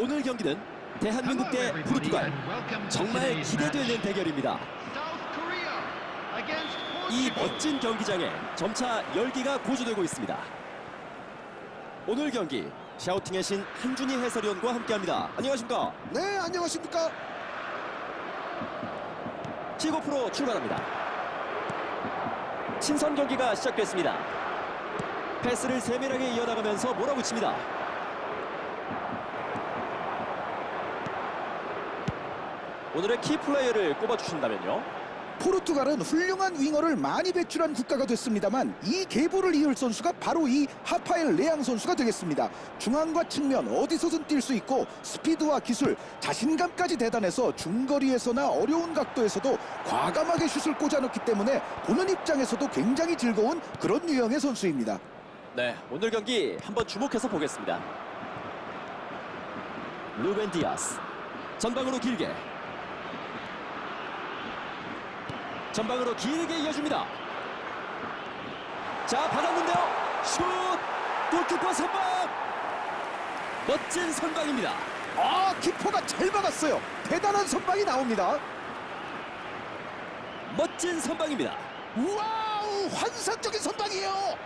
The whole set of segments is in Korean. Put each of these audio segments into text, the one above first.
오늘 경기는 대한민국 대 포르투갈 정말 기대되는 대결입니다. 이 멋진 경기장에 점차 열기가 고조되고 있습니다. 오늘 경기 샤우팅의 신 한준희 해설위원과 함께합니다. 안녕하십니까? 네, 안녕하십니까? 킥오프로 출발합니다. 친선 경기가 시작됐습니다. 패스를 세밀하게 이어나가면서 몰아붙입니다. 오늘의 키플레이어를 꼽아주신다면요? 포르투갈은 훌륭한 윙어를 많이 배출한 국가가 됐습니다만 이 계보를 이을 선수가 바로 이 하파엘 레앙 선수가 되겠습니다. 중앙과 측면 어디서든 뛸 수 있고 스피드와 기술, 자신감까지 대단해서 중거리에서나 어려운 각도에서도 과감하게 슛을 꽂아넣기 때문에 보는 입장에서도 굉장히 즐거운 그런 유형의 선수입니다. 네, 오늘 경기 한번 주목해서 보겠습니다. 루벤 디아스 전방으로 길게 전방으로 길게 이어줍니다. 자, 받았는데요. 슛! 골키퍼 선방! 멋진 선방입니다. 아, 키퍼가 잘 막았어요. 대단한 선방이 나옵니다. 멋진 선방입니다. 와우, 환상적인 선방이에요.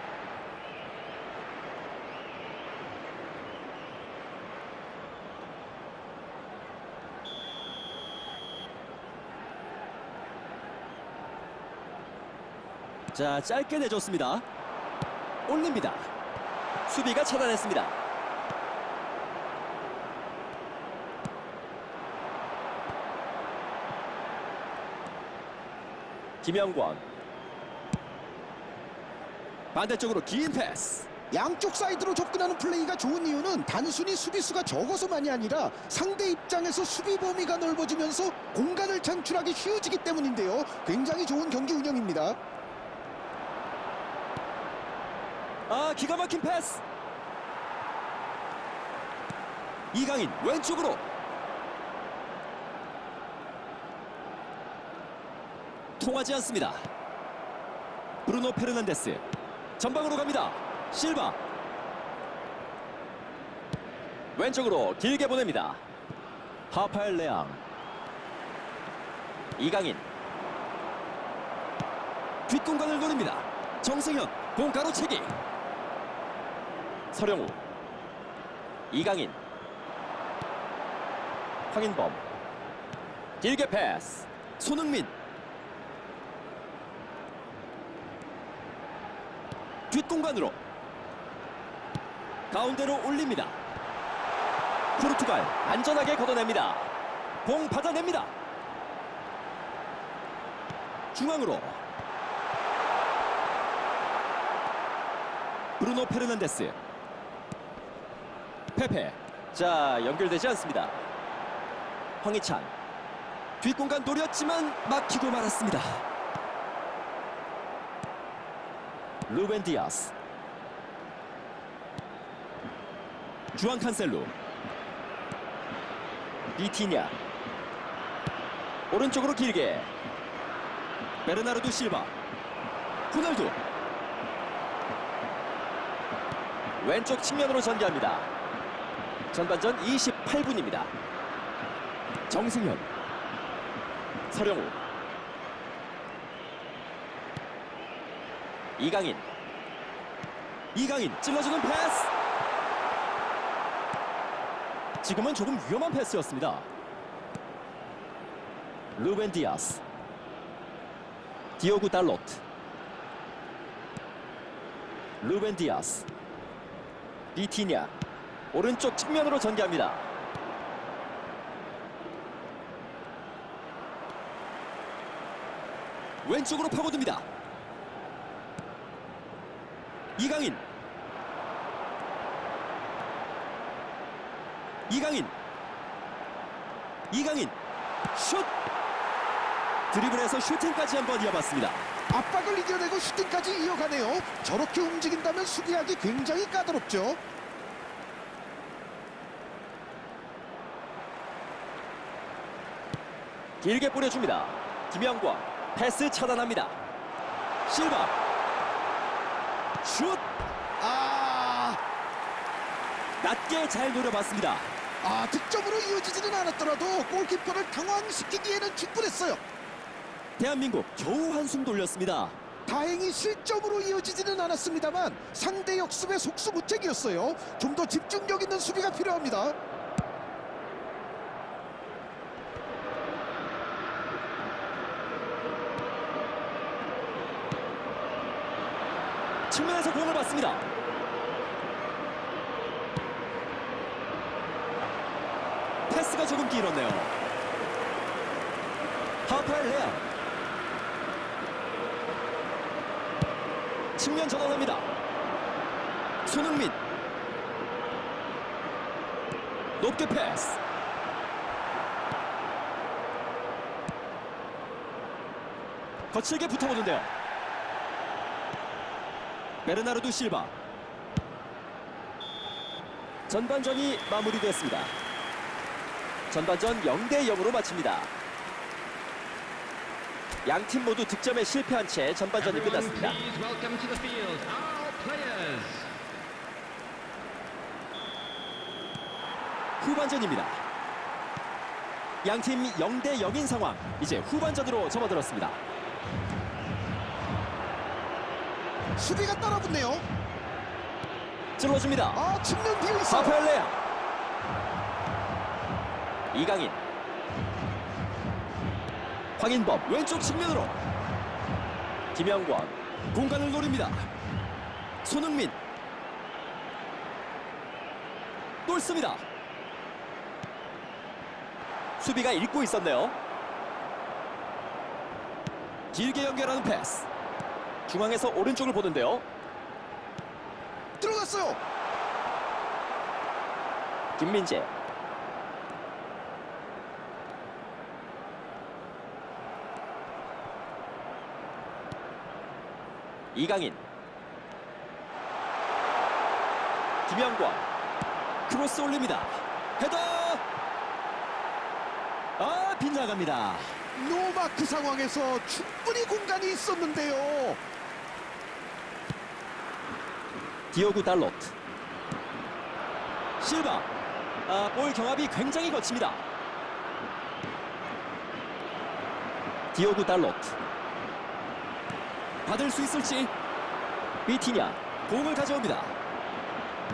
자, 짧게 내줬습니다. 올립니다. 수비가 차단했습니다. 김영권 반대쪽으로 긴 패스 양쪽 사이드로 접근하는 플레이가 좋은 이유는 단순히 수비수가 적어서만이 아니라 상대 입장에서 수비 범위가 넓어지면서 공간을 창출하기 쉬워지기 때문인데요. 굉장히 좋은 경기 운영입니다. 아 기가 막힌 패스. 이강인 왼쪽으로. 통하지 않습니다. 브루노 페르난데스. 전방으로 갑니다. 실바. 왼쪽으로 길게 보냅니다. 하파엘 레앙. 이강인. 뒷공간을 노립니다. 정승현 공 가로채기 서령우 이강인 황인범 길게 패스 손흥민. 뒷공간으로 가운데로 올립니다. 포르투갈 안전하게 걷어냅니다. 공 받아냅니다. 중앙으로 브루노 페르난데스 페페. 자 연결되지 않습니다. 황희찬. 뒷공간 노렸지만 막히고 말았습니다. 루벤 디아스. 주앙 칸셀루. 비티냐. 오른쪽으로 길게. 베르나르도 실바. 호날두. 왼쪽 측면으로 전개합니다. 전반전 28분입니다. 정승현, 서령우, 이강인, 이강인 찔러주는 패스. 지금은 조금 위험한 패스였습니다. 루벤 디아스, 디오구 달로트, 루벤 디아스. 비티냐 오른쪽 측면으로 전개합니다. 왼쪽으로 파고듭니다. 이강인 이강인 이강인 슛 드리블에서 슈팅까지 한번 이어봤습니다. 압박을 이겨내고 슈팅까지 이어가네요. 저렇게 움직인다면 수비하기 굉장히 까다롭죠. 길게 뿌려줍니다. 김영권 패스 차단합니다. 실바 슛 아, 낮게 잘 노려봤습니다. 아 득점으로 이어지지는 않았더라도 골키퍼를 당황시키기에는 충분했어요. 대한민국 겨우 한숨 돌렸습니다. 다행히 실점으로 이어지지는 않았습니다만 상대 역습의 속수무책이었어요. 좀 더 집중력 있는 수비가 필요합니다. 받습니다. 패스가 조금 길었네요. 하파엘 레아. 측면 전환합니다. 손흥민. 높게 패스. 거칠게 붙어보는데요. 베르나르도 실바. 전반전이 마무리됐습니다. 전반전 0대 0으로 마칩니다. 양 팀 모두 득점에 실패한 채 전반전이 끝났습니다. 후반전입니다. 양팀 0대 0인 상황 이제 후반전으로 접어들었습니다 수비가 따라붙네요. 찔러줍니다. 아 측면 비어 있어요. 사펠레아. 이강인. 황인범 왼쪽 측면으로. 김영권 공간을 노립니다. 손흥민. 뚫습니다. 수비가 읽고 있었네요. 길게 연결하는 패스 중앙에서 오른쪽을 보는데요. 들어갔어요. 김민재. 이강인. 김영권 크로스 올립니다. 헤더! 아 빗나갑니다. 노마크 상황에서 충분히 공간이 있었는데요. 디오구 달로트 실바. 아, 볼 경합이 굉장히 거칩니다. 디오구 달로트 받을 수 있을지. 비티냐 공을 가져옵니다.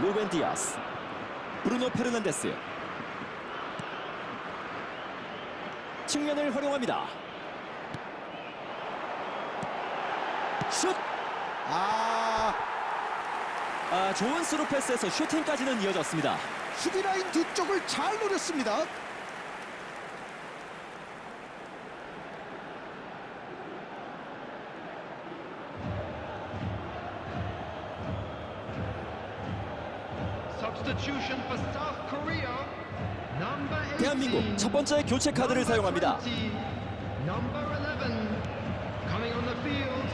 루벤 디아스. 브루노 페르난데스. 측면을 활용합니다. 슛! 아 아, 좋은 스루 패스에서 슈팅까지는 이어졌습니다. 수비 라인 뒤쪽을 잘 노렸습니다. Substitution for South Korea. Number 18. 대한민국 첫 번째 교체 카드를 사용합니다. 20, Number 11. Coming on the field.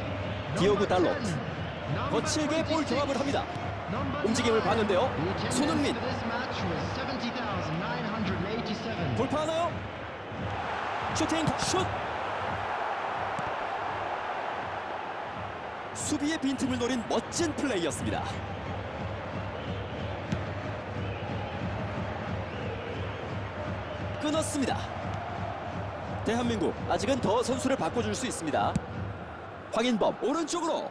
디오구 Number 달로트. 10, number 거칠게 볼 26, 경합을 합니다. 움직임을 9. 봤는데요. 손흥민. for this match was 70,987. 돌파하나요? 슈팅 슛! 수비의 빈틈을 노린 멋진 플레이였습니다. 끊었습니다. 대한민국 아직은 더 선수를 바꿔줄 수 있습니다. 황인범 오른쪽으로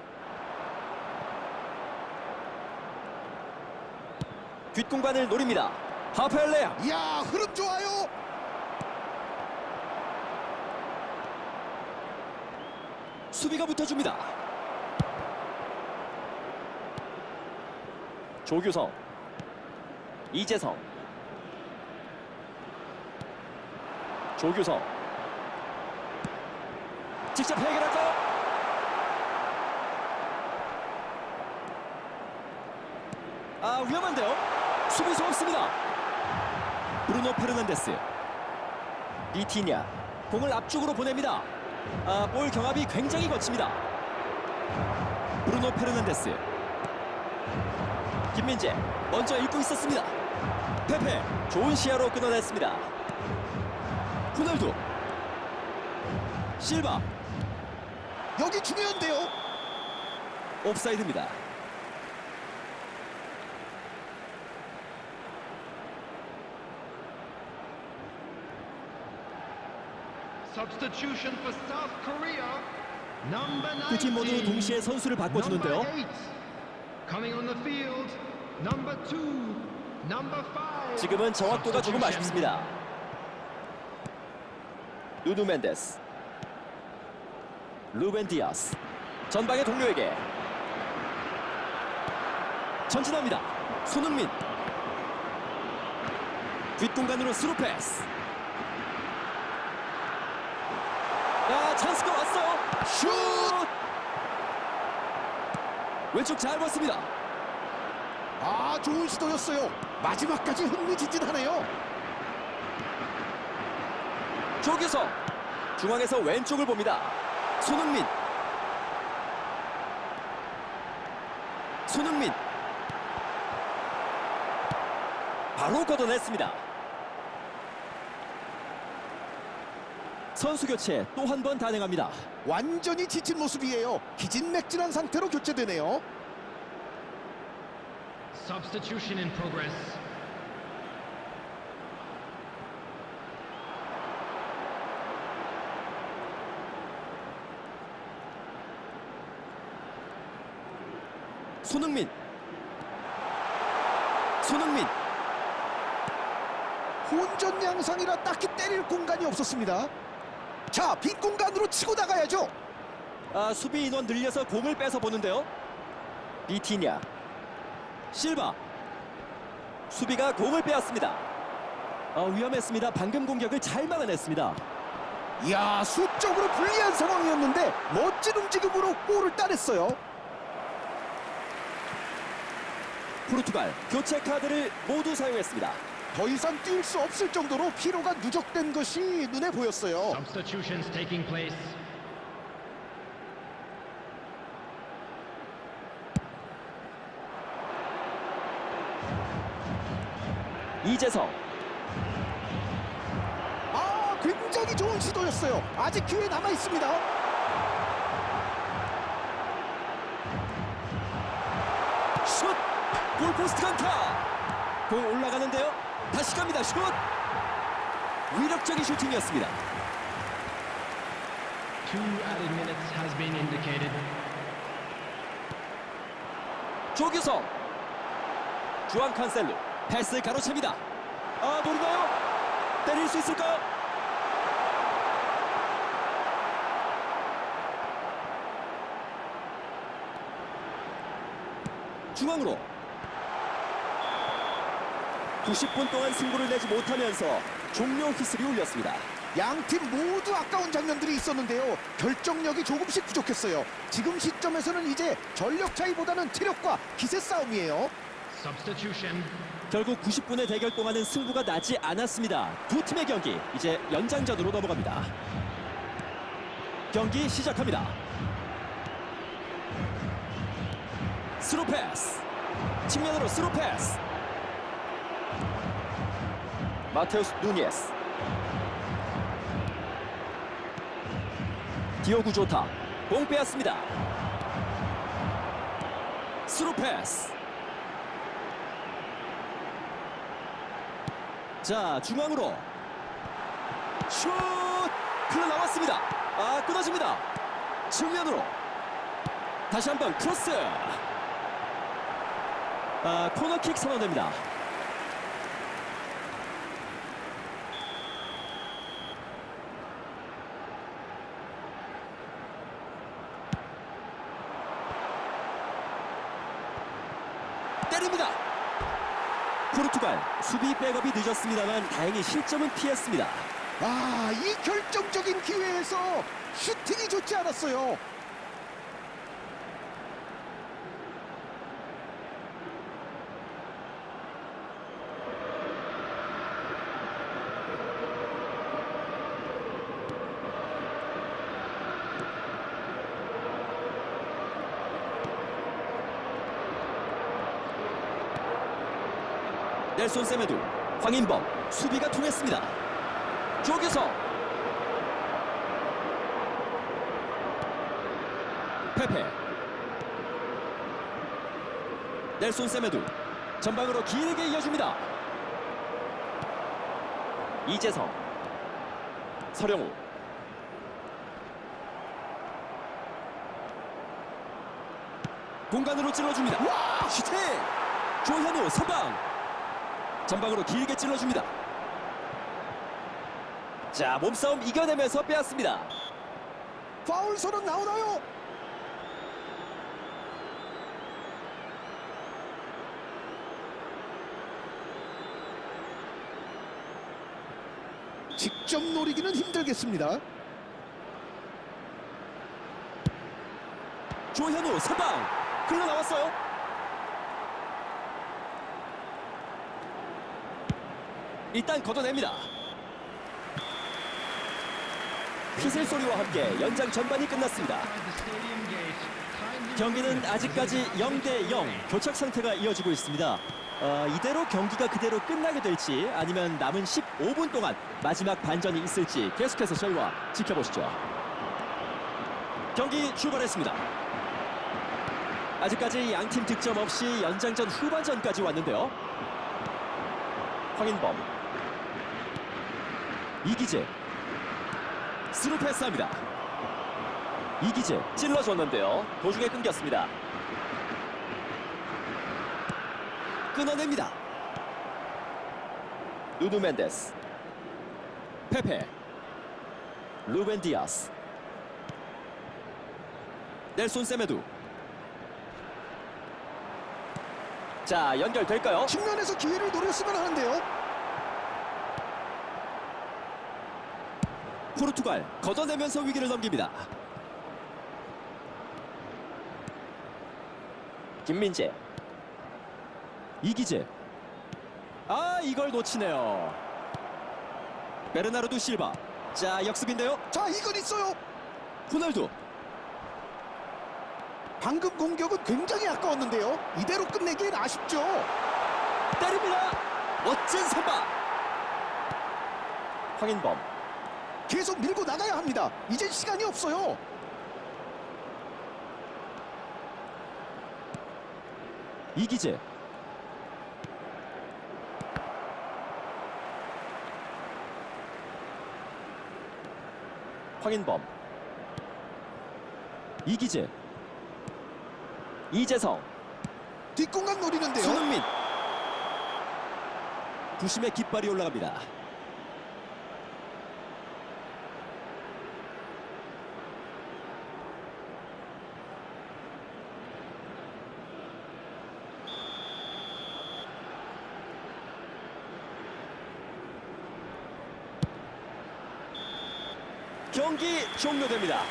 뒷공간을 노립니다. 하펠 레아 이야 흐름 좋아요. 수비가 붙어줍니다. 조규성, 이재성, 조규성, 직접 해결할까요? 아 위험한데요? 수비수 없습니다. 브루노 페르난데스, 비티냐, 공을 앞쪽으로 보냅니다. 아, 볼 경합이 굉장히 거칩니다. 브루노 페르난데스. 김민재 먼저 읽고 있었습니다. 페페 좋은 시야로 끊어냈습니다. 호날두. 실바 여기 중요한데요. 옵사이드입니다. 두 팀 모두 동시에 선수를 바꿔주는데요. 지금은 정확도가 조금. 아쉽습니다. 누누 멘데스, 루벤 디아스, 전방의 동료에게 전진합니다. 손흥민, 뒷공간으로 스루 패스. 아 찬스가 왔어요. 슛! 왼쪽 잘 봤습니다. 아 좋은 시도였어요. 마지막까지 흥미진진하네요. 조규성 중앙에서 왼쪽을 봅니다. 손흥민 손흥민 바로 걷어냈습니다. 선수 교체 또 한 번 단행합니다. 완전히 지친 모습이에요. 기진맥진한 상태로 교체되네요. Substitution in progress. 손흥민 손흥민 혼전 양상이라 딱히 때릴 공간이 없었습니다. 자, 빈 공간으로 치고 나가야죠. 아, 수비 인원 늘려서 공을 뺏어 보는데요. 비티냐 실바 수비가 공을 빼앗습니다. 아, 위험했습니다. 방금 공격을 잘 막아냈습니다. 이야, 수적으로 불리한 상황이었는데 멋진 움직임으로 골을 따냈어요. 포르투갈 교체 카드를 모두 사용했습니다. 더 이상 뛸 수 없을 정도로 피로가 누적된 것이 눈에 보였어요. Substitutions taking place. 이재성 아, 굉장히 좋은 시도였어요. 아직 기회 남아 있습니다. 슛! 골포스트 강타! 공 올라가는데요. 다시 갑니다. 슛! 위력적인 슈팅이었습니다. 조규성 주앙 칸셀루 패스 가로챕니다. 아 노리나요? 때릴 수 있을까요? 중앙으로 90분 동안 승부를 내지 못하면서 종료 휘슬이 울렸습니다. 양팀 모두 아까운 장면들이 있었는데요. 결정력이 조금씩 부족했어요. 지금 시점에서는 이제 전력 차이보다는 체력과 기세 싸움이에요. Substitution. 결국 90분의 대결 동안은 승부가 나지 않았습니다. 두 팀의 경기 이제 연장전으로 넘어갑니다. 경기 시작합니다. 스루 패스. 측면으로 스루 패스. 마테우스 누니에스. 디오구 조타. 공 빼앗습니다. 스루 패스. 자 중앙으로 슛 흘러나왔습니다 아 끊어집니다 측면으로 다시 한번 크로스 아 코너킥 선언됩니다 포르투갈 수비 백업이 늦었습니다만 다행히 실점은 피했습니다. 아, 이 결정적인 기회에서 슈팅이 좋지 않았어요. 넬손 세메두, 황인범 수비가 통했습니다. 조규서 페페 넬손 세메두 전방으로 길게 이어줍니다. 이재성 서령우 공간으로 찔러줍니다. 와! 슈팅! 조현우 서방 전방으로 길게 찔러줍니다. 자, 몸싸움 이겨내면서 빼앗습니다. 파울 선언 나오나요? 직접 노리기는 힘들겠습니다. 조현우 선방! 흘러나왔어요. 일단 걷어냅니다. 휘슬 소리와 함께 연장 전반이 끝났습니다. 경기는 아직까지 0대 0 교착 상태가 이어지고 있습니다. 어, 이대로 경기가 그대로 끝나게 될지 아니면 남은 15분 동안 마지막 반전이 있을지 계속해서 저희와 지켜보시죠. 경기 출발했습니다. 아직까지 양팀 득점 없이 연장전 후반전까지 왔는데요. 황인범 이기재 스루 패스합니다. 이기재 찔러줬는데요. 도중에 끊겼습니다. 끊어냅니다. 누누 멘데스 페페 루벤 디아스 넬손 세메두 자 연결될까요? 측면에서 기회를 노렸으면 하는데요. 포르투갈 걷어내면서 위기를 넘깁니다. 김민재 이기재 아 이걸 놓치네요. 베르나르도 실바 자 역습인데요. 자, 이건 있어요. 호날두 방금 공격은 굉장히 아까웠는데요. 이대로 끝내기엔 아쉽죠. 때립니다. 멋진 선방. 황인범 계속 밀고 나가야 합니다. 이젠 시간이 없어요. 이기재 황인범 이기재 이재성 뒷공간 노리는데요. 손흥민 부심의 깃발이 올라갑니다. 경기 종료됩니다.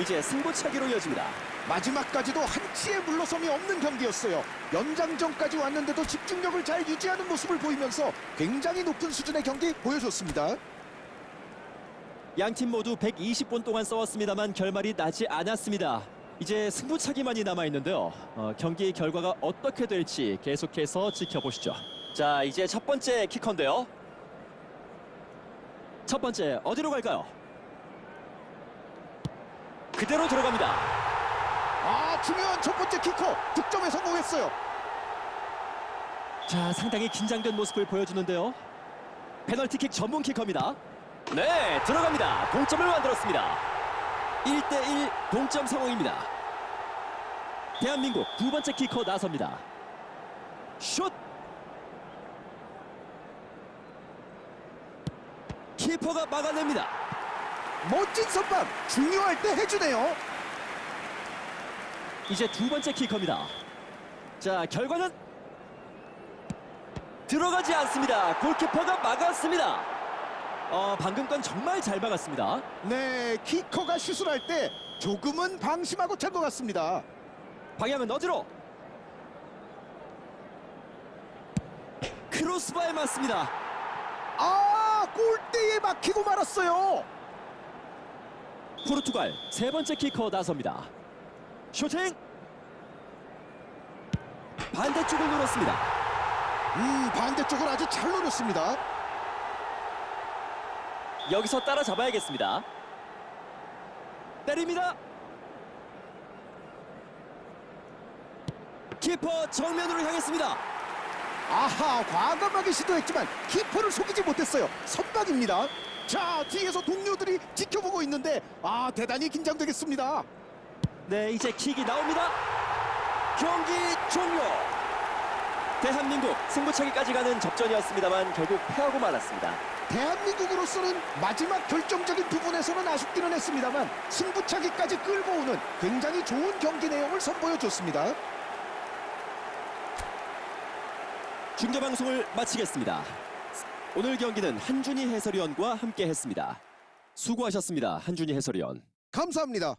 이제 승부차기로 이어집니다. 마지막까지도 한치의 물러섬이 없는 경기였어요. 연장전까지 왔는데도 집중력을 잘 유지하는 모습을 보이면서 굉장히 높은 수준의 경기 보여줬습니다. 양 팀 모두 120분 동안 싸웠습니다만 결말이 나지 않았습니다. 이제 승부차기만이 남아 있는데요. 어, 경기 결과가 어떻게 될지 계속해서 지켜보시죠. 자, 이제 첫 번째 키커인데요. 첫 번째 어디로 갈까요? 그대로 들어갑니다. 아 중요한 첫 번째 키커 득점에 성공했어요. 자, 상당히 긴장된 모습을 보여주는데요. 페널티킥 전문 키커입니다. 네, 들어갑니다. 동점을 만들었습니다. 1대1 동점 상황입니다. 대한민국 두 번째 키커 나섭니다. 슛! 키퍼가 막아냅니다. 멋진 선방 중요할 때 해주네요. 이제 두 번째 키커입니다. 자, 결과는 들어가지 않습니다. 골키퍼가 막았습니다. 어, 방금 건 정말 잘 막았습니다. 네 키커가 슛을 할 때 조금은 방심하고 찬 것 같습니다. 방향은 어디로? 크로스바에 맞습니다. 아 골대에 막히고 말았어요. 포르투갈 세 번째 키커 나섭니다. 슈팅! 반대쪽을 노렸습니다. 음 반대쪽을 아주 잘 노렸습니다. 여기서 따라잡아야겠습니다. 때립니다. 키퍼 정면으로 향했습니다. 아하 과감하게 시도했지만 키퍼를 속이지 못했어요. 선박입니다. 자 뒤에서 동료들이 지켜보고 있는데 아 대단히 긴장되겠습니다. 네, 이제 킥이 나옵니다. 경기 종료. 대한민국 승부차기까지 가는 접전이었습니다만 결국 패하고 말았습니다. 대한민국으로서는 마지막 결정적인 부분에서는 아쉽기는 했습니다만 승부차기까지 끌고 오는 굉장히 좋은 경기 내용을 선보여 줬습니다. 중계 방송을 마치겠습니다. 오늘 경기는 한준희 해설위원과 함께 했습니다. 수고하셨습니다. 한준희 해설위원. 감사합니다.